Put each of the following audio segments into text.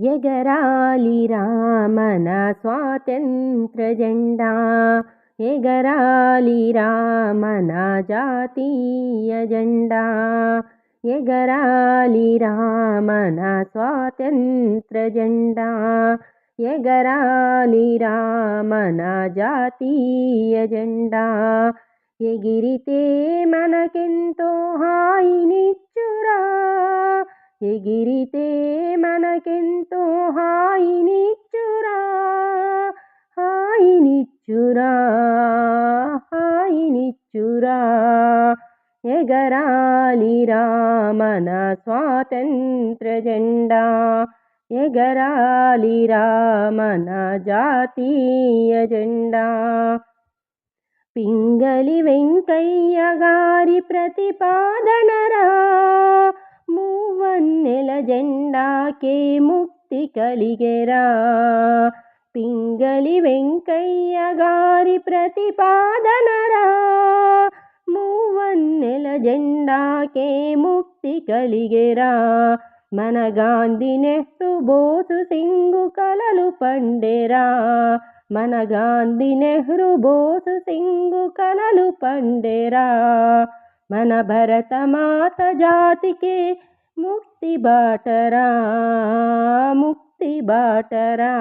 ఎగరాలి రామన స్వాతంత్ర జెండా. ఎగరాలి రామన జాతీయ జెండా. ఎగరాలి రామన స్వాతంత్ర జెండా. ఎగరాలి రామన జాతీయ జెండా. ఎగిరితే మనకెంతో హాయినిచ్చురా ఎగిరితే మనకెంతో హాయినిచ్చురా హాయినిచ్చురా హాయినిచ్చురా. ఎగరాలిరా మన స్వాతంత్ర జెండా ఎగరాలిరా మన జాతీయ జెండా. పింగళి వెంకయ్య గారి ప్రతిపాదన నాకే ముక్తి కలిగెరా. పింగళి వెంకయ్య గారి ప్రతిపాదనరా. మూవన్నెల జెండాకే ముక్తి కలిగెరా. మన గాంధీ నెహ్రూ బోసు సింగు కలలు పండెరా. మన గాంధీ నెహ్రూ బోసు సింగు కలలు పండెరా. మన భరతమాత జాతికే ముక్తి బాటరా ముక్తి బాటరా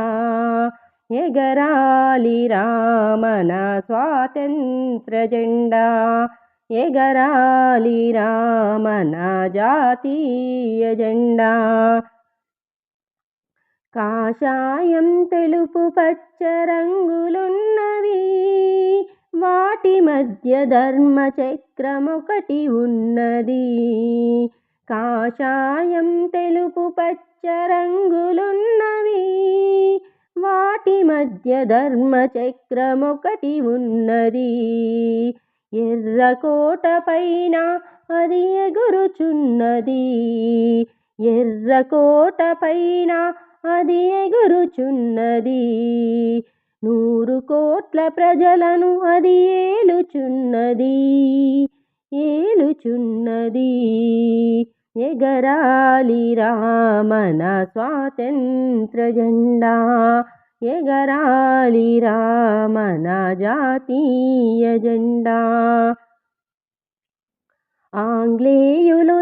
ఎగరాలి రామన స్వాతంత్ర జెండా ఎగరాలి రామన జాతీయ జెండా. కాషాయం తెలుపు పచ్చ రంగులున్నవి వాటి మధ్య ధర్మ చక్రమొకటి ఉన్నది. కాషాయం తెలుపు పచ్చ రంగులున్నవి. వాటి మధ్య ధర్మ ఒకటి ఉన్నది. ఎర్రకోట పైన అది ఎగురుచున్నది. ఎర్రకోట పైన అది ఎగురుచున్నది. నూరు కోట్ల ప్రజలను అది ఏలుచున్నది. ఏలుచున్నది. ఎగరాలి రామన స్వాతంత్ర జెండా. ఎగరాలి రామన జాతీయ జెండా. ఆంగ్లేయులు